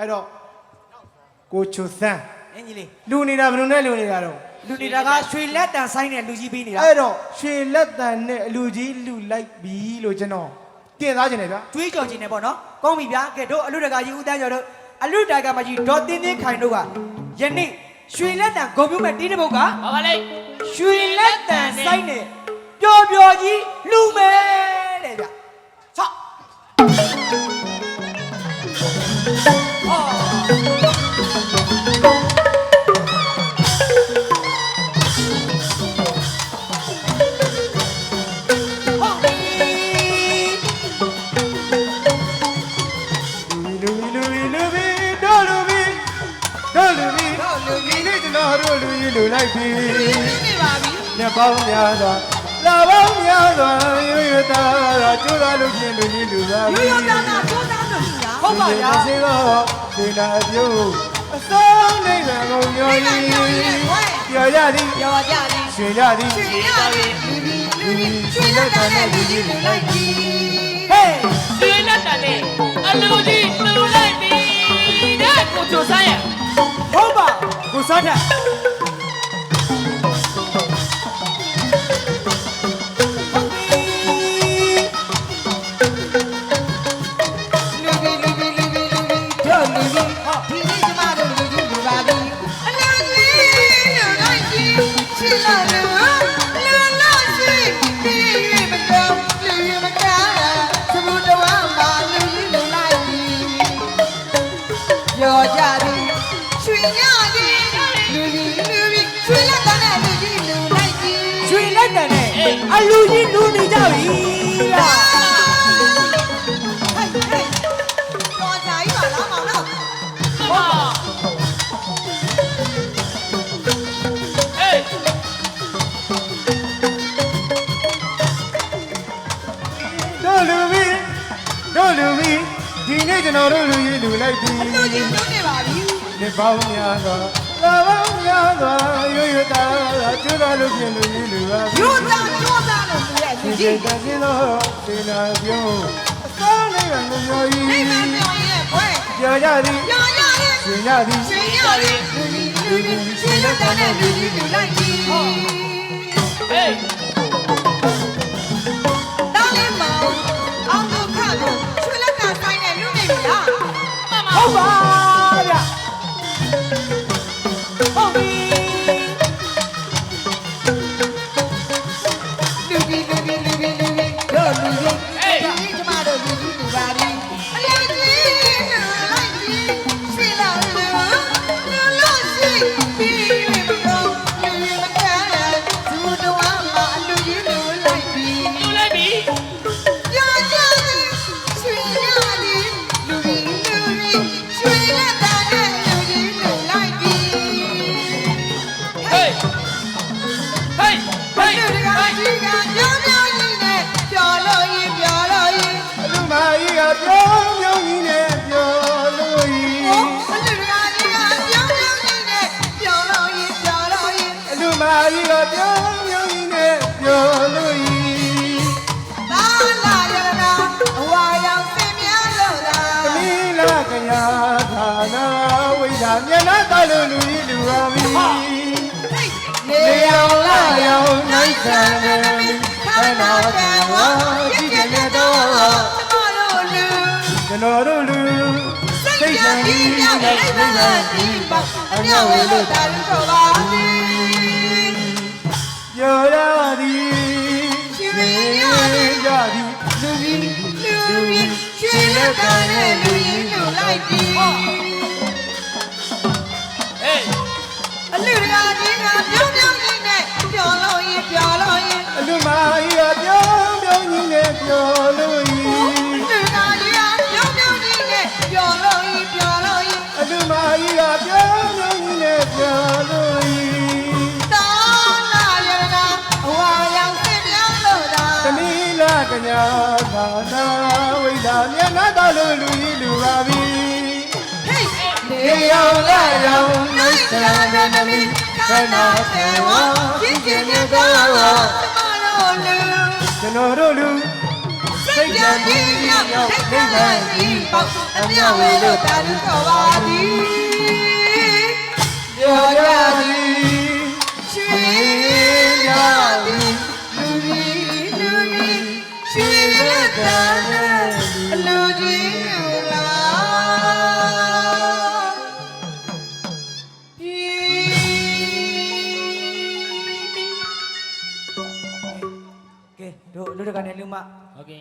အဲ့တော့ကိုချွတ်ဆန်းအင်ကြီးလေးလူနေတာဘယ်လိုနဲ့လူနေတာတော့လူနေတာကရွှေလက်တန်ဆိုင်နဲ့လူကြီးပေးနေတာအဲ့တော့ရွှေလက်တန်နဲ့အလူကြီးလူလိုက်ပြီလို့ကျွန်တော်တင်သားခြင်းတယ်ဗျာတွေးကြော်ခြင်းနဲ့ပေါ့နော်ကောင်းပြီဗျာကဲတို့အလူတကာကြီးဦးတန်းကျော်တို့အလူတိုင်ကမကြီးဒေါ်တင်းတင်းခိုင်တို့ကယနေ့ရွှေလက်တန်ဂုံပြူမဲ့တီးတဲ့ဘုတ်ကဘာပါလဲရွှေလက်တန်ဆိုင်နဲ့ပျော်ပျော်ကြီးလူမယ် လူကြီးလူလိုက်ပြီနေပါပြီညပေါင်းများစွာလာပေါင်းများစွာရွရွတာတာကျိုးသားလို့ချင်းလူကြီးလူသားရိုးရိုးသားသားစိုးသားလို့ရှိတာဟုတ်ပါဗျာစေတော့ဒီနာပြုအစောနေကငုံညောကြီးပြောရသည်ပြောကြတယ်ရွှေရသည်ဒီသားလေးရွှေလက်တန်နဲ့လူကြီးလူလိုက်ပြီဟေးဒီလက်တန်နဲ့အလူကြီးလူလိုက်ပြီတဲ့ကိုချိုဆိုင်ရဲ့ဟုတ်ပါကိုစားတဲ့ အလူကြီးလူနေကြပြီလားဟဲ့ဟဲ့တော်ကြကြီးပါလားမောင်တော့မမဟေးတို့လူဘီတို့လူဘီဒီနေ့ကျွန်တော်တို့လူကြီးလူလိုက်ပြီလူကြီးလူနေပါပြီဒီပေါင်းများစွာလာပေါင်းများစွာရွရွတာတာကျိုးသားလို့ချင်းလူကြီးလူသားရိုးသားရိုးသား လို့ပြောရဲ့လူဒီကြီးကစင်းတော့ဒီနာပြုအစောနေကငုံညောကြီးနေမပြောရဲ့ဘွဲပြောရသည်ပြောရရဲ့ရွှေရသည်ရှင်ရရဲ့လူကြီးလူကြီးရှင်လက်တန်းနဲ့လူကြီးလူလိုက်ကြီးဟေးတားလေးမောင်အောင်ဒုက္ခကိုချွေလက်ကဆိုင်နဲ့လူနေပြီလားမမဟုတ်ပါ ကြီးကပြောပြောကြီးနဲ့ပြောလို့သာလာရနာအဝါရောက်စင်များလို့လားသမီးလာကညာသာနာဝိဒါမျက်နှာတလူလူကြီးလူပါပြီနေအောင်လာရောက်နိုင်ဆန်တယ်ခန္ဓာကံဝါကြည့်ကြတဲ့တော့မလို့လူကျွန်တော်တို့လူစိတ်ချမ်းကြီးမြောက်နိဗ္ဗာန်ကြီးပါအမြောက်ဝဲလို့တာလူတော်ပါသည်ပြော လူလူကြီးလူပါပြီဟေးနေရောက်လာရောက်နိုင်ဆံတဲ့နမီခန္ဓာသေဝပြင်းပြင်းမြတ်သောမလို့လူကျွန်တော်တို့လူစိစိတ်ကြံပြီးရောက်ဒိဋ္ဌာန်ကြီးပေါက်အမြောက်ဝဲလို့တာလူတော်ပါသည်ပြောကြသည် မဟုတ်ကဲ့